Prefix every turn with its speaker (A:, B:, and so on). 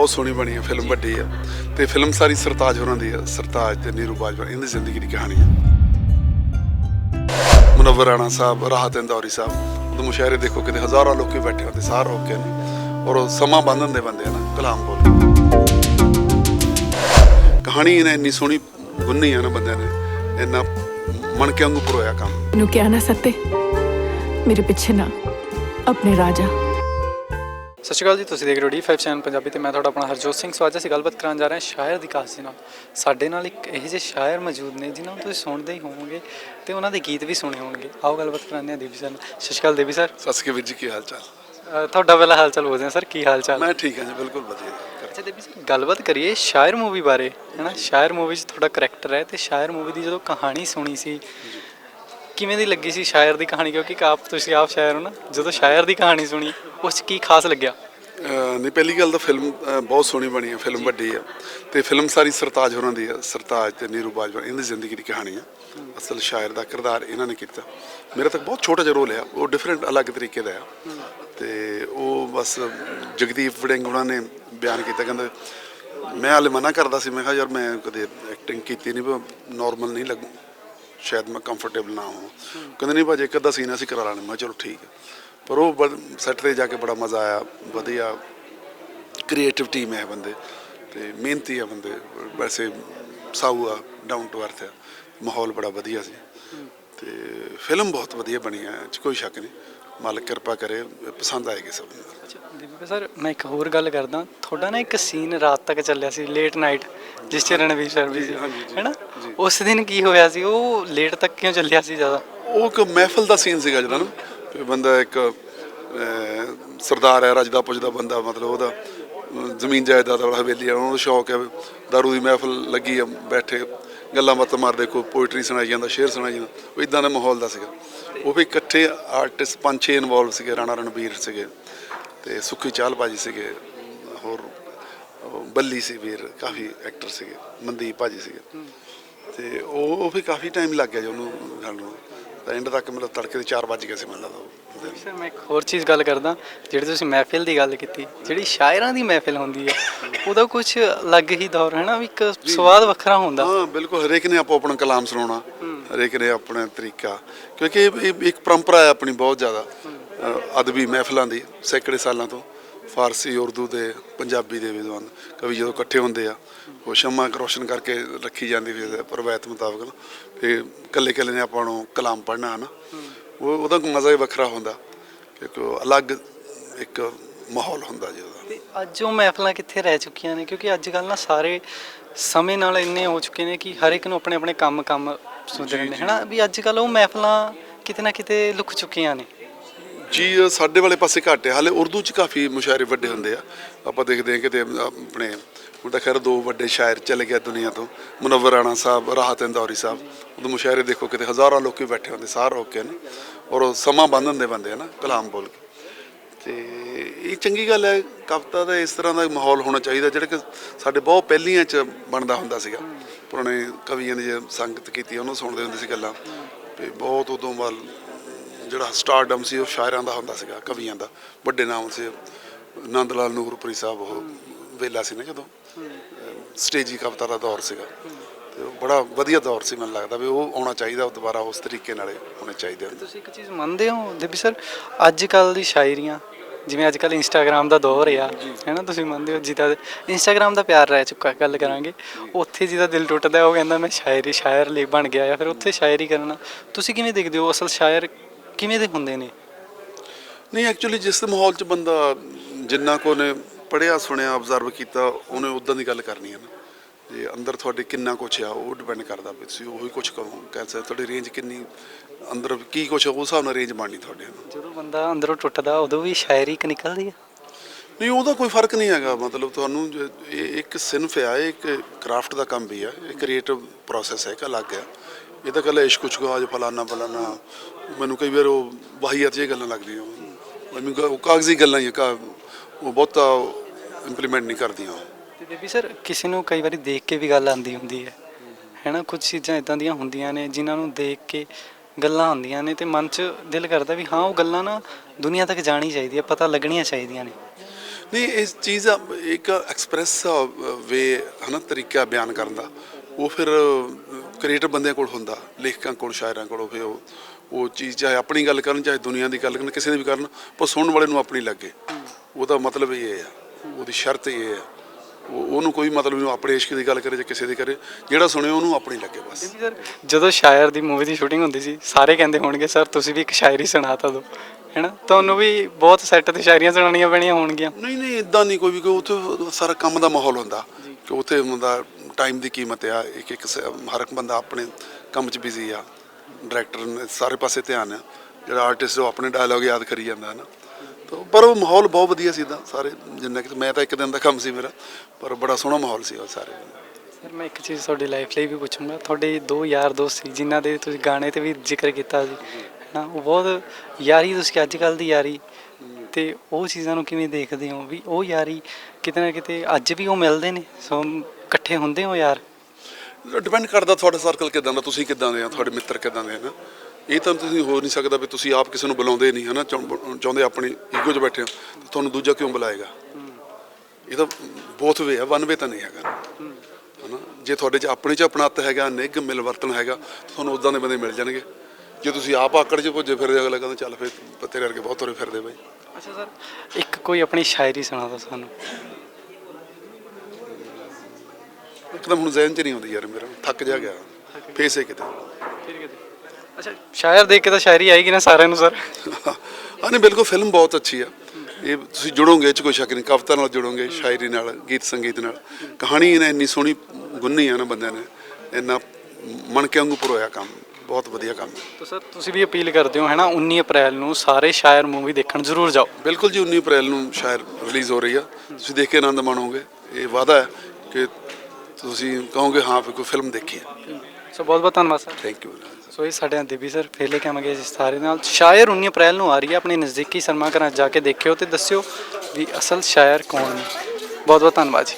A: ਬਹੁਤ ਸੋਹਣੀ ਬਣੀ ਹੈ ਫਿਲਮ ਵੱਡੀ ਆ। ਤੇ ਫਿਲਮ ਸਾਰੀ ਸਰਤਾਜ ਹੋਰਾਂ ਦੀ ਆ, ਸਰਤਾਜ ਤੇ ਨੀਰੂ ਬਾਜਵਾ ਇਹਨਾਂ ਦੀ ਜ਼ਿੰਦਗੀ ਦੀ ਕਹਾਣੀ ਆ। ਮੁਨੱਵਰ ਰਾਣਾ ਸਾਹਿਬ, ਰਾਹਤ ਇੰਦੌਰੀ ਸਾਹਿਬ ਉਹ ਮੁਸ਼ਾਇਰੇ ਦੇਖੋ ਕਿਤੇ ਹਜ਼ਾਰਾਂ ਲੋਕੀ ਬੈਠੇ ਹੁੰਦੇ, ਸਾਰ ਹੋ ਕੇ ਨੇ ਔਰ ਸਮਾਂ ਬੰਧਨ ਦੇ ਬੰਦੇ ਨਾ, ਕਲਾਮ ਬੋਲ। ਕਹਾਣੀ ਇਹਨੇ ਇੰਨੀ ਸੋਹਣੀ ਗੁੰਨੀ ਆ ਨਾ ਬੰਦਿਆਂ ਨੇ, ਇੰਨਾ ਮਨ ਕੇ ਵਾਂਗੂ ਪਰੋਇਆ ਕੰਮ।
B: ਨੂੰ ਕਹਿ ਨਾ ਸੱਤੇ, ਮੇਰੇ ਪਿੱਛੇ ਨਾ, ਆਪਣੇ ਰਾਜਾ।
C: ਸਤਿ ਸ਼੍ਰੀ ਅਕਾਲ ਜੀ ਤੁਸੀਂ ਦੇਖ ਰਹੇ ਹੋ ਡੀ 5 ਚੈਨਲ ਪੰਜਾਬੀ ਤੇ ਮੈਂ ਤੁਹਾਡਾ ਆਪਣਾ ਹਰਜੋਤ ਸਿੰਘ। ਸੋ ਅੱਜ ਅਸੀਂ ਗੱਲਬਾਤ ਕਰਨ ਜਾ ਰਹੇ ਹਾਂ ਸ਼ਾਇਰ ਦੀ ਕਾਸ ਦੇ ਨਾਲ। ਸਾਡੇ ਨਾਲ ਇੱਕ ਇਹੋ ਜਿਹੇ ਸ਼ਾਇਰ ਮੌਜੂਦ ਨੇ ਜਿਨ੍ਹਾਂ ਨੂੰ ਤੁਸੀਂ ਸੁਣਦੇ ਹੀ ਹੋਵੋਗੇ ਤੇ ਉਹਨਾਂ ਦੇ ਗੀਤ ਵੀ ਸੁਣੇ ਹੋਣਗੇ। ਆਓ ਗੱਲਬਾਤ ਕਰਾਂਦੇ ਹਾਂ ਦੇਵੀ ਸਰ ਨਾਲ। ਸਤਿ ਸ਼੍ਰੀ ਅਕਾਲ ਦੇਵੀ ਸਰ।
A: ਸਤਿ ਸ਼੍ਰੀ ਅਕਾਲ ਵੀਰ ਜੀ ਕੀ ਹਾਲ ਚਾਲ?
C: ਤੁਹਾਡਾ ਪਹਿਲਾ ਹਾਲ ਚਾਲ ਬੋਲਦੇ ਹਾਂ ਸਰ ਕੀ ਹਾਲ ਚਾਲ
A: ਮੈਂ ਠੀਕ ਹਾਂ ਜੀ ਬਿਲਕੁਲ ਵਧੀਆ।
C: ਅੱਛਾ ਦੇਵੀ ਸਰ ਗੱਲਬਾਤ ਕਰੀਏ ਸ਼ਾਇਰ ਮੂਵੀ ਬਾਰੇ ਹੈਨਾ? ਸ਼ਾਇਰ ਮੂਵੀ 'ਚ ਤੁਹਾਡਾ ਕਰੈਕਟਰ ਹੈ ਤੇ ਸ਼ਾਇਰ ਮੂਵੀ ਦੀ ਜਦੋਂ ਕਹਾਣੀ ਸੁਣੀ ਸੀ ਕਿਵੇਂ ਦੀ ਲੱਗੀ ਸੀ ਸ਼ਾਇਰ ਦੀ ਕਹਾਣੀ? ਕਿਉਂਕਿ ਆਪ ਤੁਸੀਂ ਆਪ ਸ਼ਾਇਰ ਹੋ ਨਾ ਜਦੋਂ ਸ਼ਾਇਰ ਦੀ ਕਹਾਣੀ ਸੁਣੀ ਉਸ 'ਚ ਕੀ ਖਾਸ ਲੱਗਿਆ?
A: ਨਹੀਂ ਪਹਿਲੀ ਗੱਲ ਤਾਂ ਫਿਲਮ ਬਹੁਤ ਸੋਹਣੀ ਬਣੀ ਹੈ ਫਿਲਮ ਵੱਡੀ ਆ। ਤੇ ਫਿਲਮ ਸਾਰੀ ਸਰਤਾਜ ਹੋਰਾਂ ਦੀ ਆ ਸਰਤਾਜ ਤੇ ਨੀਰੂ ਬਾਜਵਾ ਇਹਨਾਂ ਦੀ ਜ਼ਿੰਦਗੀ ਦੀ ਕਹਾਣੀ ਆ। ਅਸਲ ਸ਼ਾਇਰ ਦਾ ਕਿਰਦਾਰ ਇਹਨਾਂ ਨੇ ਕੀਤਾ। ਮੇਰਾ ਤਾਂ ਬਹੁਤ ਛੋਟਾ ਜਿਹਾ ਰੋਲ ਆ ਉਹ ਡਿਫਰੈਂਟ ਅਲੱਗ ਤਰੀਕੇ ਦਾ ਆ। ਤੇ ਉਹ ਬਸ ਜਗਦੀਪ ਵੜਿੰਗ ਉਹਨਾਂ ਨੇ ਬਿਆਨ ਕੀਤਾ ਕਹਿੰਦੇ ਮੈਂ ਹਾਲੇ ਮਨਾ ਕਰਦਾ ਸੀ ਮੈਂ ਕਿਹਾ ਯਾਰ ਮੈਂ ਕਦੇ ਐਕਟਿੰਗ ਕੀਤੀ ਨਹੀਂ ਨਾਰਮਲ ਨਹੀਂ ਲੱਗੂ। ਸ਼ਾਇਦ ਮੈਂ ਕੰਫਰਟੇਬਲ ਨਾ ਹਾਂ ਕਹਿੰਦੇ ਨਹੀਂ ਭਾਜੀ ਇੱਕ ਅੱਧਾ ਸੀਨ ਅਸੀਂ ਕਰਾ ਲਾਂਗੇ ਮੈਂ ਚਲੋ ਠੀਕ ਹੈ। ਪਰ ਉਹ ਸੈੱਟ ਤੇ ਜਾ ਕੇ ਬੜਾ ਮਜ਼ਾ ਆਇਆ। ਵਧੀਆ ਕ੍ਰੀਏਟਿਵ ਟੀਮ ਹੈ ਬੰਦੇ। ਤੇ ਮਿਹਨਤੀ ਆ ਬੰਦੇ। ਵੈਸੇ ਸਾਊ ਆ ਡਾਊਨ ਟੂ ਅਰਥ ਆ। ਮਾਹੌਲ ਬੜਾ ਵਧੀਆ ਸੀ। ਤੇ ਫਿਲਮ ਬਹੁਤ ਵਧੀਆ ਬਣੀ ਹੈ 'ਚ ਕੋਈ ਸ਼ੱਕ ਨਹੀਂ। ਮਾਲਕ ਕਿਰਪਾ ਕਰੇ ਪਸੰਦ ਆਏਗੀ ਸਭ ਨੂੰ।
C: ਦੀਪਕ ਸਰ ਮੈਂ ਇੱਕ ਹੋਰ ਗੱਲ ਕਰਦਾ ਤੁਹਾਡਾ ਨਾ ਇੱਕ ਸੀਨ ਰਾਤ ਤੱਕ ਚੱਲਿਆ ਸੀ ਲੇਟ ਨਾਈਟ ਜਿਸ ਚ ਰਣਵੀਰ ਸਰ ਵੀ ਸੀ ਹੈਨਾ? ਉਸ ਦਿਨ ਕੀ ਹੋਇਆ ਸੀ? ਉਹ ਲੇਟ ਤੱਕ ਕਿਉਂ ਚੱਲਿਆ ਸੀ ਜ਼ਿਆਦਾ?
A: ਉਹ ਇੱਕ ਮਹਿਫਲ ਦਾ ਸੀਨ ਸੀਗਾ ਜਿਹੜਾ ਨਾ ਵੀ ਬੰਦਾ ਇੱਕ ਸਰਦਾਰ ਹੈ ਰਜਦਾ ਪੁੱਜਦਾ ਬੰਦਾ ਮਤਲਬ ਉਹਦਾ ਜ਼ਮੀਨ ਜਾਇਦਾਦ ਵਾਲਾ ਹਵੇਲੀ ਆ ਉਹਨੂੰ ਸ਼ੌਕ ਹੈ ਦਾਰੂ ਦੀ ਮਹਿਫਲ ਲੱਗੀ ਆ ਬੈਠੇ। ਗੱਲਾਂ ਬਾਤਾਂ ਮਾਰਦੇ, ਕੋਈ ਪੋਇਟਰੀ ਸੁਣਾਈ ਜਾਂਦਾ ਸ਼ੇਅਰ ਸੁਣਾਈ ਜਾਂਦਾ, ਉਹ ਇਦਾਂ ਦਾ ਮਾਹੌਲ ਦਾ ਸੀਗਾ। ਉਹ ਵੀ ਇਕੱਠੇ ਆਰਟਿਸਟ ਪੰਜ ਛੇ ਇਨਵੋਲਵ ਸੀਗੇ, ਰਾਣਾ ਰਣਬੀਰ ਸੀਗੇ ਤੇ ਸੁੱਖੀ ਚਾਹਲ ਭਾਜੀ ਸੀਗੇ, ਹੋਰ ਬੱਲੀ ਸੀ ਵੀਰ, ਕਾਫੀ ਐਕਟਰ ਸੀਗੇ, ਮਨਦੀਪ ਭਾਜੀ ਸੀਗੇ। ਤੇ ਉਹ ਉਹ ਵੀ ਕਾਫੀ ਟਾਈਮ ਲੱਗ ਗਿਆ ਜੀ ਉਹਨੂੰ ਗੱਲ ਨੂੰ। ਐਂਡ ਤੱਕ ਮਤਲਬ ਤੜਕੇ ਦੇ 4 ਵਜ ਗਏ ਸੀ ਮੈਨੂੰ ਲੱਗਦਾ
C: ਸਰ ਮੈਂ ਇੱਕ ਹੋਰ ਚੀਜ਼ ਗੱਲ ਕਰਦਾ, ਜਿਹੜੀ ਤੁਸੀਂ ਮਹਿਫਿਲ ਦੀ ਗੱਲ ਕੀਤੀ, ਜਿਹੜੀ ਸ਼ਾਇਰਾਂ ਦੀ ਮਹਿਫਿਲ ਹੁੰਦੀ ਹੈ ਉਹਦਾ ਕੁਝ ਅਲੱਗ ਹੀ ਦੌਰ ਹੈ ਨਾ, ਵੀ ਇੱਕ ਸਵਾਦ ਵੱਖਰਾ ਹੁੰਦਾ।
A: ਹਾਂ, ਬਿਲਕੁਲ, ਹਰੇਕ ਨੇ ਆਪੋ ਆਪਣਾ ਕਲਾਮ ਸੁਣਾਉਣਾ, ਹਰੇਕ ਨੇ ਆਪਣਾ ਤਰੀਕਾ। ਕਿਉਂਕਿ ਇਹ ਇੱਕ ਪਰੰਪਰਾ ਹੈ ਆਪਣੀ ਬਹੁਤ ਜ਼ਿਆਦਾ ਅਦਬੀ ਮਹਿਫਲਾਂ ਦੀ, ਸੈਂਕੜੇ ਸਾਲਾਂ ਤੋਂ। ਫਾਰਸੀ, ਉਰਦੂ ਦੇ ਪੰਜਾਬੀ ਦੇ ਵਿਦਵਾਨ, ਕਵੀ ਜਦੋਂ ਇਕੱਠੇ ਹੁੰਦੇ ਆ, ਉਹ ਸ਼ਮਾ ਰੋਸ਼ਨ ਕਰਕੇ ਰੱਖੀ ਜਾਂਦੀ ਫਿਰ ਪ੍ਰਵਾਇਤ ਮੁਤਾਬਕ ਨਾ। ਤੇ ਕੱਲੇ ਕੱਲੇ ਨੇ ਆਪਾਂ ਨੂੰ ਕਲਾਮ ਪੜ੍ਹਨਾ ਹੈ ਨਾ ਉਹ, ਉਹਦਾ ਮਜ਼ਾ ਹੀ ਵੱਖਰਾ ਹੁੰਦਾ। ਕਿਉਂਕਿ ਅਲੱਗ, ਇੱਕ ਮਾਹੌਲ ਹੁੰਦਾ ਜੀ ਉਹਦਾ।
C: ਤੇ ਅੱਜ ਉਹ ਮਹਿਫਲਾਂ ਕਿੱਥੇ ਰਹਿ ਚੁੱਕੀਆਂ ਨੇ? ਕਿਉਂਕਿ ਅੱਜ ਕੱਲ ਨਾ ਸਾਰੇ ਸਮੇਂ ਨਾਲ ਇੰਨੇ ਹੋ ਚੁੱਕੇ ਨੇ ਕਿ ਹਰ ਇੱਕ ਨੂੰ ਆਪਣੇ ਆਪਣੇ ਕੰਮ ਕੰਮ ਸੁਣਦੇ ਰਹਿੰਦੇ। ਹੈਨਾ? ਵੀ ਅੱਜ ਕੱਲ ਉਹ ਮਹਿਫਲਾਂ ਕਿਤੇ ਨਾ ਕਿਤੇ ਲੁਕ ਚੁੱਕੀਆਂ ਨੇ।
A: ਜੀ ਸਾਡੇ ਵਾਲੇ ਪਾਸੇ ਘੱਟ ਹੈ। ਹਾਲੇ ਉਰਦੂ ਚ ਕਾਫੀ ਮੁਸ਼ਾਇਰੇ ਵੱਡੇ ਹੁੰਦੇ ਆ। ਆਪਾਂ ਦੇਖਦੇ ਹਾਂ ਕਿ ਤੇ ਆਪਣੇ ਹੁਣ ਤਾਂ ਖੈਰ ਦੋ ਵੱਡੇ ਸ਼ਾਇਰ ਚਲੇ ਗਏ ਦੁਨੀਆ ਤੋਂ। ਮੁਨੱਵਰ ਰਾਣਾ ਸਾਹਿਬ ਰਾਹਤ ਇੰਦੌਰੀ ਸਾਹਿਬ। ਉਹਦੇ ਮੁਸ਼ਾਇਰੇ ਦੇਖੋ ਕਿਤੇ ਹਜ਼ਾਰਾਂ ਲੋਕੀ ਬੈਠੇ ਹੁੰਦੇ ਸਾਰ ਹੋ ਕੇ ਨੇ। ਔਰ ਉਹ ਸਮਾਂ ਬੰਧਨ ਦੇ ਬੰਦੇ ਨਾ ਕਲਾਮ ਬੋਲ ਕੇ। ਤੇ ਇਹ ਚੰਗੀ ਗੱਲ ਹੈ, ਕਵਿਤਾ ਦਾ ਇਸ ਤਰ੍ਹਾਂ ਦਾ ਮਾਹੌਲ ਹੋਣਾ ਚਾਹੀਦਾ, ਜਿਹੜਾ ਕਿ ਸਾਡੇ ਬਹੁਤ ਪਹਿਲੀਆਂ ਚ ਬਣਦਾ ਹੁੰਦਾ ਸੀਗਾ। ਪੁਰਾਣੇ ਕਵੀਆਂ ਦੀ ਜੇ ਸੰਗਤ ਕੀਤੀ, ਉਹਨੂੰ ਸੁਣਦੇ ਹੁੰਦੇ ਸੀ ਗੱਲਾਂ। ਤੇ ਬਹੁਤ ਉਦੋਂ ਵੱਲ ਜਿਹੜਾ ਸਟਾਰਡਮ ਸੀ, ਉਹ ਸ਼ਾਇਰਾਂ ਦਾ ਹੁੰਦਾ ਸੀਗਾ, ਕਵੀਆਂ ਦਾ। ਵੱਡੇ ਨਾਮ ਸੀ ਨੰਦ ਲਾਲ ਨੂਰਪੁਰੀ ਸਾਹਿਬ, ਉਹ ਵੇਲਾ ਸੀ ਨਾ ਜਦੋਂ। ਸਟੇਜੀ ਕਵਿਤਾ ਦਾ ਦੌਰ ਸੀਗਾ। ਤੇ ਉਹ ਬੜਾ ਵਧੀਆ ਦੌਰ ਸੀ, ਮੈਨੂੰ ਲੱਗਦਾ ਵੀ ਉਹ ਆਉਣਾ ਚਾਹੀਦਾ, ਉਹ ਦੁਬਾਰਾ ਉਸ ਤਰੀਕੇ ਨਾਲ ਹੋਣੇ ਚਾਹੀਦੇ
C: ਤੁਸੀਂ ਇੱਕ ਚੀਜ਼ ਮੰਨਦੇ ਹੋ, ਦੇਵੀ ਸਰ? ਅੱਜ ਕੱਲ ਦੀ ਸ਼ਾਇਰੀਆਂ ਜਿਵੇਂ ਅੱਜ ਕੱਲ ਇੰਸਟਾਗ੍ਰam ਦਾ ਦੌਰ ਆ ਹੈਨਾ ਤੁਸੀਂ ਮੰਨਦੇ ਹੋ ਜਿਹਦਾ ਇੰਸਟਾਗ੍ਰam ਦਾ ਪਿਆਰ ਰਹਿ ਚੁੱਕਾ ਗੱਲ ਕਰਾਂਗੇ। ਉੱਥੇ ਜਿਹਦਾ ਦਿਲ ਟੁੱਟਦਾ ਉਹ ਕਹਿੰਦਾ ਮੈਂ ਸ਼ਾਇਰੀ ਸ਼ਾਇਰ ਲਈ ਬਣ ਗਿਆ ਜਾਂ ਫਿਰ ਉੱਥੇ ਸ਼ਾਇਰੀ ਕਰਨਾ। ਤੁਸੀਂ ਕਿਵੇਂ ਦੇਖਦੇ ਹੋ ਅਸਲ ਸ਼ਾਇਰ ਕਿਵੇਂ ਦੇ ਹੁੰਦੇ ਨੇ?
A: ਨਹੀਂ ਐਕਚੁਅਲੀ ਜਿਸ ਮਾਹੌਲ 'ਚ ਬੰਦਾ ਜਿੰਨਾ ਕੋ ਨੇ ਪੜਿਆ ਸੁਣਿਆ ਆਬਜ਼ਰਵ ਕੀਤਾ ਉਹਨੇ ਉਦਾਂ ਦੀ ਗੱਲ ਕਰਨੀ ਹੈ ਨਾ। ਜੇ ਅੰਦਰ ਤੁਹਾਡੇ ਕਿੰਨਾ ਕੁਛ ਆ ਉਹ ਡਿਪੈਂਡ ਕਰਦਾ ਵੀ ਤੁਸੀਂ ਉਹੀ ਕੁਛ ਕਰੋ। ਕੈਸੇ ਤੁਹਾਡੀ ਰੇਂਜ ਕਿੰਨੀ ਅੰਦਰ ਕੀ ਕੁਛ ਆ, ਉਸ ਹਿਸਾਬ ਨਾਲ ਰੇਂਜ ਬਣਨੀ ਤੁਹਾਡੇ ਨਾਲ।
C: ਜਦੋਂ ਬੰਦਾ ਅੰਦਰੋਂ ਟੁੱਟਦਾ ਉਦੋਂ ਵੀ ਸ਼ਾਇਰੀ ਇੱਕ ਨਿਕਲਦੀ ਹੈ
A: ਨਹੀਂ ਉਹਦਾ ਕੋਈ ਫ਼ਰਕ ਨਹੀਂ ਹੈਗਾ। ਮਤਲਬ ਤੁਹਾਨੂੰ ਜੇ- ਇਹ ਇੱਕ ਸਿਨਫ ਆ ਇਹ ਇੱਕ ਕਰਾਫਟ ਦਾ ਕੰਮ ਵੀ ਆ। ਇਹ ਕ੍ਰੀਏਟਿਵ ਪ੍ਰੋਸੈਸ ਹੈ ਇੱਕ ਅਲੱਗ ਆ। ਇਹ ਤਾਂ ਕੱਲਾ ਇਸ਼ਕ ਉਸ਼ਕ ਅੱਜ ਫਲਾਨਾ ਫਲਾਨਾ। ਮੈਨੂੰ ਕਈ ਵਾਰ ਉਹ ਵਾਹੀਅਤ ਜਿਹੀ ਗੱਲਾਂ ਲੱਗਦੀਆਂ। ਮੈਨੂੰ ਕਾ- ਉਹ ਕਾਗਜ਼ੀ ਗੱਲਾਂ ਹੀ ਆ, ਕਾ ਉਹ ਬਹੁਤਾ ਇੰਪਲੀਮੈਂਟ ਨਹੀਂ ਕਰਦੀਆਂ। ਉਹ।
C: ਬੇਬੀ ਸਰ ਕਿਸੇ ਨੂੰ ਕਈ ਵਾਰੀ ਦੇਖ ਕੇ ਵੀ ਗੱਲ ਆਂਦੀ ਹੁੰਦੀ ਹੈ। ਹੈਨਾ ਕੁਝ ਚੀਜ਼ਾਂ ਇਦਾਂ ਦੀਆਂ ਹੁੰਦੀਆਂ ਨੇ ਜਿਨ੍ਹਾਂ ਨੂੰ ਦੇਖ ਕੇ ਗੱਲਾਂ ਹੁੰਦੀਆਂ ਨੇ ਤੇ ਮਨ 'ਚ ਦਿਲ ਕਰਦਾ ਵੀ ਹਾਂ ਉਹ ਗੱਲਾਂ ਨਾ ਦੁਨੀਆ ਤੱਕ ਜਾਣੀ ਚਾਹੀਦੀ ਹੈ ਪਤਾ ਲੱਗਣੀਆਂ ਚਾਹੀਦੀਆਂ ਨੇ।
A: ਨਹੀਂ ਇਸ ਚੀਜ਼ ਇੱਕ ਐਕਸਪ੍ਰੈਸ ਵੇ ਹਨਾ ਤਰੀਕਾ ਬਿਆਨ ਕਰਨ ਦਾ। ਉਹ ਫਿਰ ਕ੍ਰੀਏਟਰ ਬੰਦਿਆਂ ਕੋਲ ਹੁੰਦਾ ਲੇਖਕਾਂ ਕੋਲ ਸ਼ਾਇਰਾਂ ਕੋਲ ਫਿਰ ਉਹ ਉਹ ਚੀਜ਼ ਚਾਹੇ ਆਪਣੀ ਗੱਲ ਕਰਨ ਚਾਹੇ ਦੁਨੀਆ ਦੀ ਗੱਲ ਕਰਨ ਕਿਸੇ ਦੀ ਵੀ ਕਰਨ ਪਰ ਸੁਣਨ ਵਾਲੇ ਨੂੰ ਆਪਣੀ ਲੱਗੇ। ਉਹਦਾ ਮਤਲਬ ਇਹ ਆ ਉਹਦੀ ਸ਼ਰਤ ਇਹ ਉਹ ਉਹਨੂੰ ਕੋਈ ਮਤਲਬ ਨਹੀਂ ਆਪਣੇ ਇਸ਼ਕ ਦੀ ਗੱਲ ਕਰੇ ਜਾਂ ਕਿਸੇ ਦੀ ਕਰੇ ਜਿਹੜਾ ਸੁਣੇ ਉਹਨੂੰ ਆਪਣੀ ਲੱਗੇ ਬਸ।
C: ਸਰ ਜਦੋਂ ਸ਼ਾਇਰ ਦੀ ਮੂਵੀ ਦੀ ਸ਼ੂਟਿੰਗ ਹੁੰਦੀ ਸੀ ਸਾਰੇ ਕਹਿੰਦੇ ਹੋਣਗੇ ਸਰ ਤੁਸੀਂ ਵੀ ਇੱਕ ਸ਼ਾਇਰੀ ਸੁਣਾਤਾ ਦਿਓ। ਹੈਨਾ? ਤੁਹਾਨੂੰ ਵੀ ਬਹੁਤ ਸੈੱਟ ਤੇ ਸ਼ਾਇਰੀਆਂ ਸੁਣਾਉਣੀਆਂ ਪੈਣੀਆਂ ਹੋਣਗੀਆਂ।
A: ਨਹੀਂ ਨਹੀਂ ਇਦਾਂ ਨਹੀਂ ਕੋਈ ਵੀ ਕੋਈ ਉੱਥੇ ਸਾਰਾ ਕੰਮ ਦਾ ਮਾਹੌਲ ਹੁੰਦਾ। ਕਿ ਉੱਥੇ ਹੁੰਦਾ ਟਾਈਮ ਦੀ ਕੀਮਤ ਆ ਇੱਕ ਇੱਕ ਹਰ ਇੱਕ ਬੰਦਾ ਆਪਣੇ ਕੰਮ 'ਚ ਬਿਜ਼ੀ ਆ। ਡਾਇਰੈਕਟਰ ਨੇ ਸਾਰੇ ਪਾਸੇ ਧਿਆਨ ਆ। ਜਿਹੜਾ ਆਰਟਿਸਟ ਉਹ ਆਪਣੇ ਡਾਇਲੌਗ ਯਾਦ ਕਰੀ ਜਾਂਦਾ ਹੈ ਨਾ ਤਾਂ ਪਰ ਉਹ ਮਾਹੌਲ ਬਹੁਤ ਵਧੀਆ ਸੀ ਤਾਂ ਸਾਰੇ ਜਿੰਨਾ ਕਿ ਮੈਂ ਤਾਂ ਇੱਕ ਦਿਨ ਦਾ ਕੰਮ ਸੀ ਮੇਰਾ ਪਰ ਬੜਾ ਸੋਹਣਾ ਮਾਹੌਲ ਸੀ ਉਹ ਸਾਰੇ।
C: ਸਰ ਮੈਂ ਇੱਕ ਚੀਜ਼ ਤੁਹਾਡੀ ਲਾਈਫ ਲਈ ਵੀ ਪੁੱਛੂੰਗਾ। ਤੁਹਾਡੇ ਦੋ ਯਾਰ ਦੋਸਤ ਸੀ ਜਿਨ੍ਹਾਂ ਦੇ ਤੁਸੀਂ ਗਾਣੇ ਤੇ ਵੀ ਜ਼ਿਕਰ ਕੀਤਾ ਸੀ ਹੈਨਾ? ਉਹ ਬਹੁਤ ਯਾਰੀ ਤੁਸੀਂ ਅੱਜ ਕੱਲ ਦੀ ਯਾਰੀ ਤੇ ਉਹ ਚੀਜ਼ਾਂ ਨੂੰ ਕਿਵੇਂ ਦੇਖਦੇ ਹੋ? ਵੀ ਉਹ ਯਾਰੀ ਕਿਤੇ ਨਾ ਕਿਤੇ ਅੱਜ ਵੀ ਉਹ ਮਿਲਦੇ ਨੇ? ਸੋ ਇਕੱਠੇ ਹੁੰਦੇ ਹੋ ਯਾਰ?
A: ਡਿਪੈਂਡ ਕਰਦਾ ਤੁਹਾਡਾ ਸਰਕਲ ਕਿਦਾਂ ਦਾ ਤੁਸੀਂ ਕਿਦਾਂ ਦੇ ਆ ਤੁਹਾਡੇ ਮਿੱਤਰ ਕਿਦਾਂ ਦੇ ਆ ਨਾ ਇਹ ਤਾਂ ਤੁਸੀਂ ਹੋ ਨਹੀਂ ਸਕਦਾ ਵੀ ਤੁਸੀਂ ਆਪ ਕਿਸੇ ਨੂੰ ਬੁਲਾਉਂਦੇ ਨਹੀਂ ਹਨਾ? ਚਾਹੁੰ- ਚਾਹੁੰਦੇ ਆਪਣੀ ਈਗੋ 'ਚ ਬੈਠੇ ਹੋ ਤੁਹਾਨੂੰ ਦੂਜਾ ਕਿਉਂ ਬੁਲਾਏਗਾ? ਇਹ ਤਾਂ ਬੋਥ ਵੇ ਆ ਵਨ ਵੇ ਤਾਂ ਨਹੀਂ ਹੈਗਾ। ਹਨਾ? ਜੇ ਤੁਹਾਡੇ 'ਚ ਆਪਣੇ 'ਚ ਆਪਣਾਤ ਹੈਗਾ ਨਿੱਘ ਮਿਲਵਰਤਨ ਹੈਗਾ ਤੁਹਾਨੂੰ ਉਦਾਂ ਦੇ ਬੰਦੇ ਮਿਲ ਜਾਣਗੇ। ਜੇ ਤੁਸੀਂ ਆਪ ਆਕੜ 'ਚ ਭੁੱਜੇ ਫਿਰਦੇ ਅਗਲਾ ਕਹਿੰਦਾ ਚੱਲ ਫਿਰ ਤੇਰੇ ਵਰਗੇ ਬਹੁਤ ਤੁਰੇ ਫਿਰਦੇ ਬਾਈ।
C: ਅੱਛਾ ਸਰ ਇੱਕ ਕੋਈ ਆਪਣੀ ਸ਼ਾਇਰੀ ਸੁਣਾ ਦਿਓ ਸਾਨੂੰ
A: ਇੱਕਦਮ ਹੁਣ ਜ਼ਹਿਨ 'ਚ ਨਹੀਂ ਆਉਂਦੀ ਯਾਰ ਮੇਰਾ ਥੱਕ ਜਾ ਗਿਆ। ਫੇਸ ਹੈ ਕਿਤੇ।
C: ਫਿਰ ਕਿਤੇ ਅੱਛਾ ਸ਼ਾਇਰ ਦੇਖ ਕੇ ਤਾਂ ਸ਼ਾਇਰੀ ਆਏਗੀ ਨਾ ਸਾਰਿਆਂ ਨੂੰ ਸਰ।
A: ਹਾਂ ਨਹੀਂ ਬਿਲਕੁਲ ਫਿਲਮ ਬਹੁਤ ਅੱਛੀ ਆ। ਇਹ ਤੁਸੀਂ ਜੁੜੋਗੇ ਇਹ ਚ ਕੋਈ ਸ਼ੱਕ ਨਹੀਂ। ਕਵਿਤਾ ਨਾਲ ਜੁੜੋਗੇ ਸ਼ਾਇਰੀ ਨਾਲ ਗੀਤ ਸੰਗੀਤ ਨਾਲ। ਕਹਾਣੀ ਨੇ ਇੰਨੀ ਸੋਹਣੀ ਗੁੰਨੀ ਆ ਨਾ ਬੰਦਿਆਂ ਨੇ। ਇੰਨਾ ਮਨ ਕੇ ਵਾਂਗੂ ਪਰੋਇਆ ਕੰਮ। ਬਹੁਤ ਵਧੀਆ ਕੰਮ ਹੈ
C: ਤਾਂ ਸਰ ਤੁਸੀਂ ਵੀ ਅਪੀਲ ਕਰਦੇ ਹੋ ਹੈਨਾ 19 ਅਪ੍ਰੈਲ ਨੂੰ ਸਾਰੇ ਸ਼ਾਇਰ ਮੂਵੀ ਦੇਖਣ ਜ਼ਰੂਰ ਜਾਓ।
A: ਬਿਲਕੁਲ ਜੀ 19 ਅਪ੍ਰੈਲ ਨੂੰ ਸ਼ਾਇਦ ਰਿਲੀਜ਼ ਹੋ ਰਹੀ ਆ। ਤੁਸੀਂ ਦੇਖ ਕੇ ਆਨੰਦ ਮਾਣੋਗੇ। ਇਹ ਵਾਅਦਾ ਹੈ ਕਿ ਤੁਸੀਂ ਕਹੋਗੇ ਹਾਂ ਵੀ ਕੋਈ ਫਿਲਮ ਦੇਖੀ ਹੈ
C: ਸੋ ਬਹੁਤ ਬਹੁਤ ਧੰਨਵਾਦ ਸਰ
A: ਥੈਂਕ ਯੂ
C: ਸੋ ਇਹ ਸਾਡੇ ਦੇਵੀ ਸਰ ਫੇਲੇ ਕਹਾਂਗੇ ਇਸ ਸਾਰੇ ਨਾਲ ਸ਼ਾਇਰ 19 ਅਪ੍ਰੈਲ ਨੂੰ ਆ ਰਹੀ ਹੈ ਆਪਣੇ ਨਜ਼ਦੀਕੀ ਸਿਨੇਮਾ ਘਰਾਂ ਜਾ ਕੇ ਦੇਖਿਓ ਤੇ ਦੱਸਿਓ ਵੀ ਅਸਲ ਸ਼ਾਇਰ ਕੌਣ ਨੇ ਬਹੁਤ ਬਹੁਤ ਧੰਨਵਾਦ ਜੀ